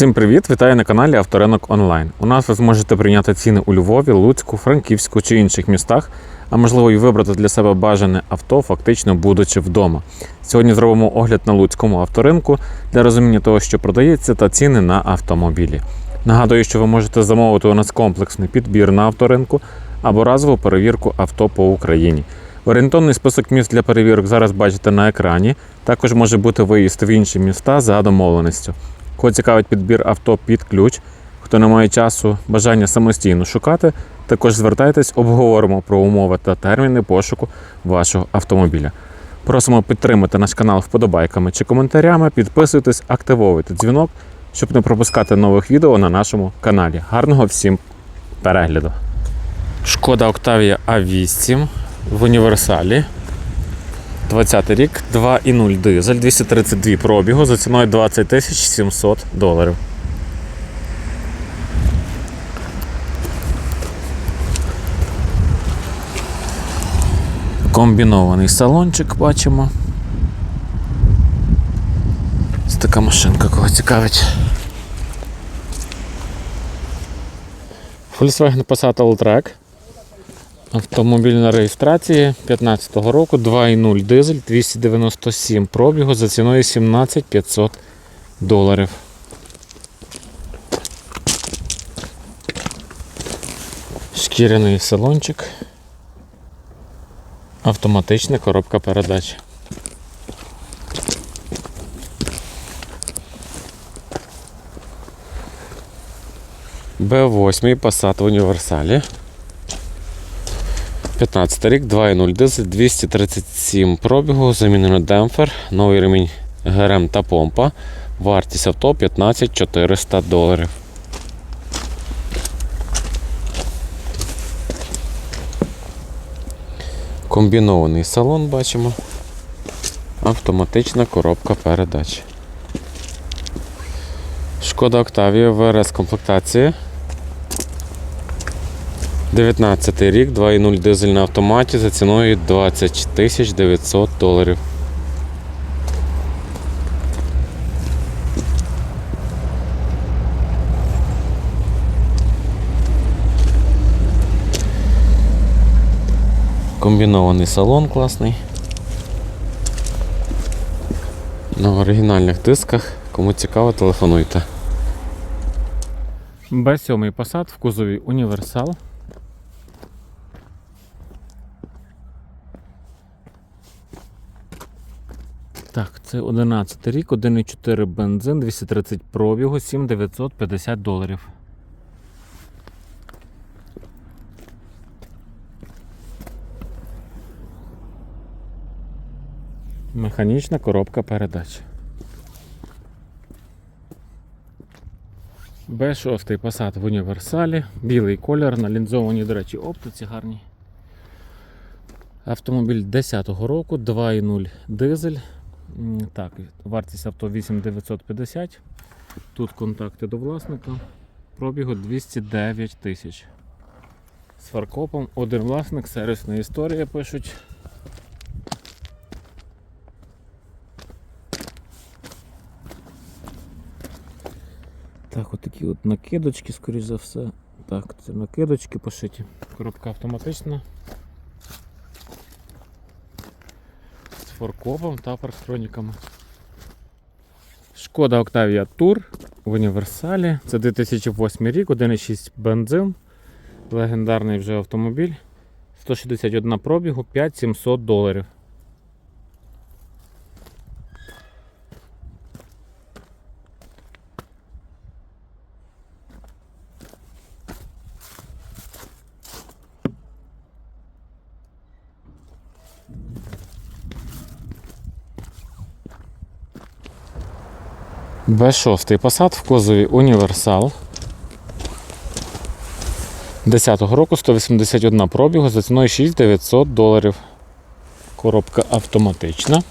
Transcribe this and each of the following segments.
Всім привіт! Вітаю на каналі Авторинок Онлайн. У нас ви зможете прийняти ціни у Львові, Луцьку, Франківську чи інших містах, а можливо і вибрати для себе бажане авто, фактично будучи вдома. Сьогодні зробимо огляд на Луцькому авторинку для розуміння того, що продається, та ціни на автомобілі. Нагадую, що ви можете замовити у нас комплексний підбір на авторинку або разову перевірку авто по Україні. Орієнтовний список міст для перевірок зараз бачите на екрані. Також може бути виїзд в інші міста за домовленістю. Кого цікавить підбір авто під ключ, хто не має часу, бажання самостійно шукати, також звертайтесь, обговоримо про умови та терміни пошуку вашого автомобіля. Просимо підтримати наш канал вподобайками чи коментарями, підписуйтесь, активовуйте дзвінок, щоб не пропускати нових відео на нашому каналі. Гарного всім перегляду! Шкода Octavia A8 в універсалі. 20 рік, 2,0 дизель, 232 пробігу за ціною 20 тисяч 700 доларів. Комбінований салончик бачимо. Ось така машинка, кого цікавить. Volkswagen Passat Alltrack. Автомобіль на реєстрації 15-го року, 2,0 дизель, 297 пробігу за ціною 17 500 доларів. Шкіряний салончик. Автоматична коробка передач. Б8 Passat в універсалі. 15 рік, 2,0 дизель, 237 пробігу, замінено демпфер, новий ремінь ГРМ та помпа. Вартість авто 15 400 доларів. Комбінований салон бачимо. Автоматична коробка передач. Шкода Octavia ВРС комплектації. 19 рік, 2,0 дизель на автоматі за ціною 20 тисяч 900 доларів. Комбінований салон класний. На оригінальних дисках. Кому цікаво, телефонуйте. Б7 Passat в кузові універсал. Так, це 11 рік, 1,4 бензин, 230 пробігу, 7950 доларів. Механічна коробка передач. Б6 Passat в універсалі, білий колір, на лінзованій, до речі, оптиці гарні. Автомобіль 10-го року, 2,0 дизель. Так, вартість авто 8950. Тут контакти до власника. Пробігу 209 тисяч. З фаркопом один власник, сервісна історія пишуть. Так, от такі от накидочки, скоріш за все. Так, це накидочки пошиті. Коробка автоматична. З форкопом та парктроніками. Шкода Octavia Tour в універсалі. Це 2008 рік, 1,6 бензин. Легендарний вже автомобіль. 161 пробігу, 5700 доларів. Б6 Passat в кузові універсал. 10-го року 181 пробігу за ціною 6900 доларів. Коробка автоматична.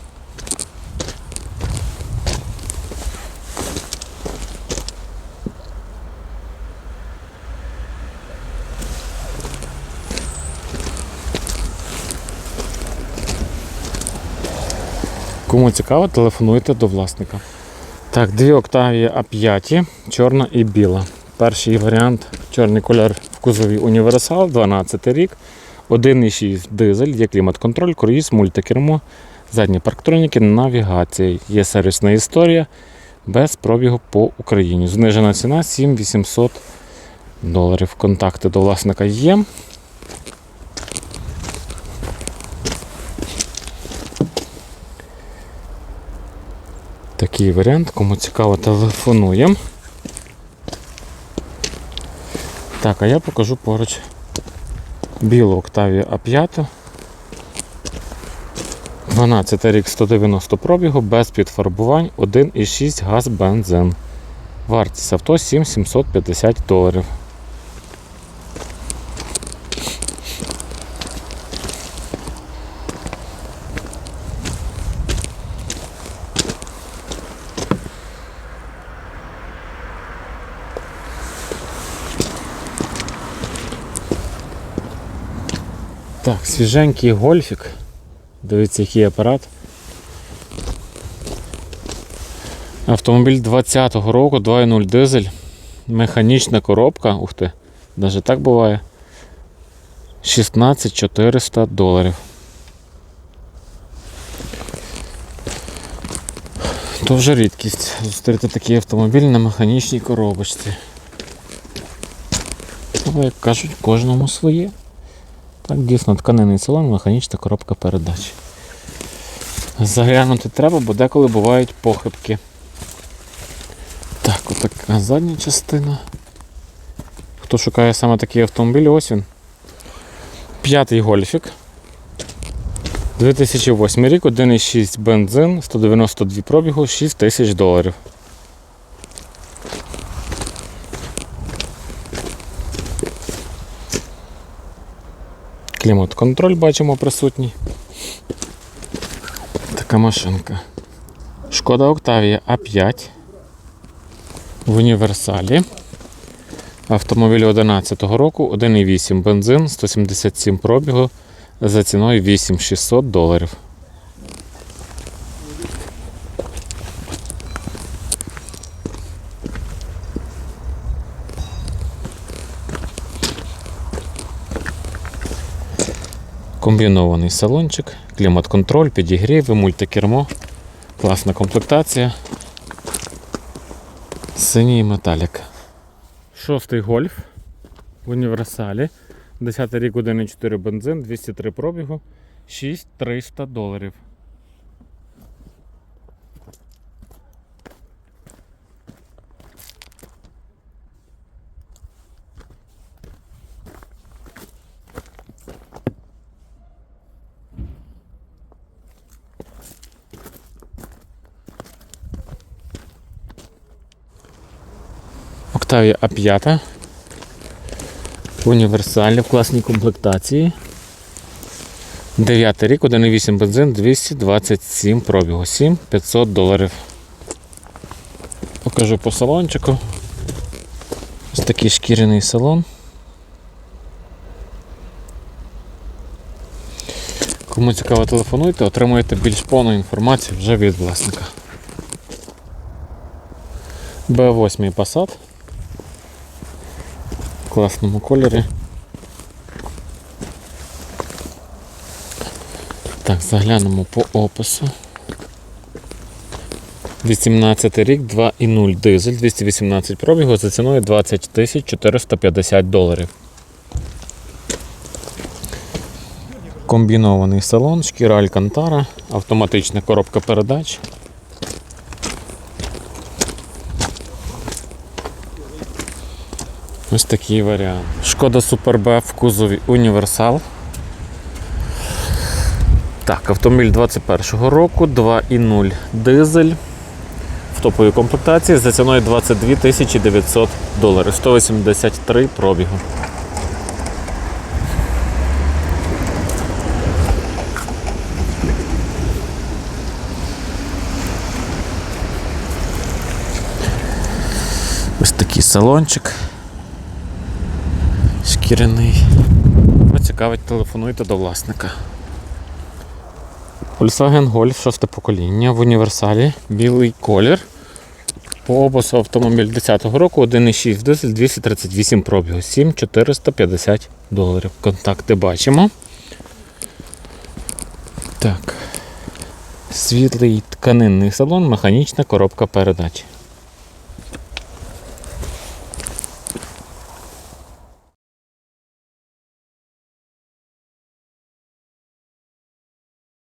Кому цікаво, телефонуйте до власника. Так, дві Octavia А5, чорна і біла. Перший варіант чорний колір в кузові універсал, 12 рік, 1,6 дизель, є клімат-контроль, круїз, мультикермо, задні парктроніки, навігація. Є сервісна історія без пробігу по Україні. Знижена ціна 7800 доларів. Контакти до власника є. Такий варіант, кому цікаво, телефонуємо. Так, а я покажу поруч білу Octavia A5. 12 рік 190 пробігу, без підфарбувань, 1,6 газ бензин. Вартість авто 7750 доларів. Так, свіженький гольфік. Дивіться, який апарат. Автомобіль 20-го року, 2.0 дизель, механічна коробка, ух ти, навіть так буває. 16400 доларів. То вже рідкість зустріти такий автомобіль на механічній коробочці. Але, як кажуть, кожному своє. Так, дійсно, тканинний салон, механічна коробка передач. Заглянути треба, бо деколи бувають похибки. Так, отака задня частина. Хто шукає саме такий автомобіль, ось він. П'ятий гольфік. 2008 рік, 1,6 бензин, 192 пробігу, 6 тисяч доларів. Клімат-контроль бачимо присутній. Така машинка. Шкода Октавія А5 в універсалі. Автомобіль 2011 року, 1,8 бензин, 177 пробігу за ціною 8600 доларів. Комбінований салончик, клімат-контроль, підігріви, мультикермо, класна комплектація. Синій металік. Шостий гольф в універсалі. 10 рік 1,4 бензин, 203 пробігу, 6300 доларів. A5 в універсалі в класній комплектації. 9 рік, 1,8 бензин, 227 пробігу, 7 500 доларів. Покажу по салончику. Ось такий шкіряний салон. Кому цікаво телефонуйте, отримуєте більш повну інформацію вже від власника. Б8 Passat класному кольорі. Так, заглянемо по опису. 18 рік, 2,0 дизель, 218 пробігу за ціною 20 тисяч 450 доларів. Комбінований салон, шкіра Алькантара, автоматична коробка передач. Ось такий варіант. Шкода Super в кузові Універсал. Так, автомобіль 21-го року, 2,0 дизель. В топовій комплектації за ціною 22 900 доларів. 183 пробігу. Ось такий салончик. Шкіряний. Поцікавить, телефонуйте до власника. Volkswagen Golf 6 покоління в універсалі, білий колір. По опису автомобіль 10-го року 1,6 дизель 238 пробігу, 7450 доларів. Контакти бачимо. Так. Світлий тканинний салон, механічна коробка передач.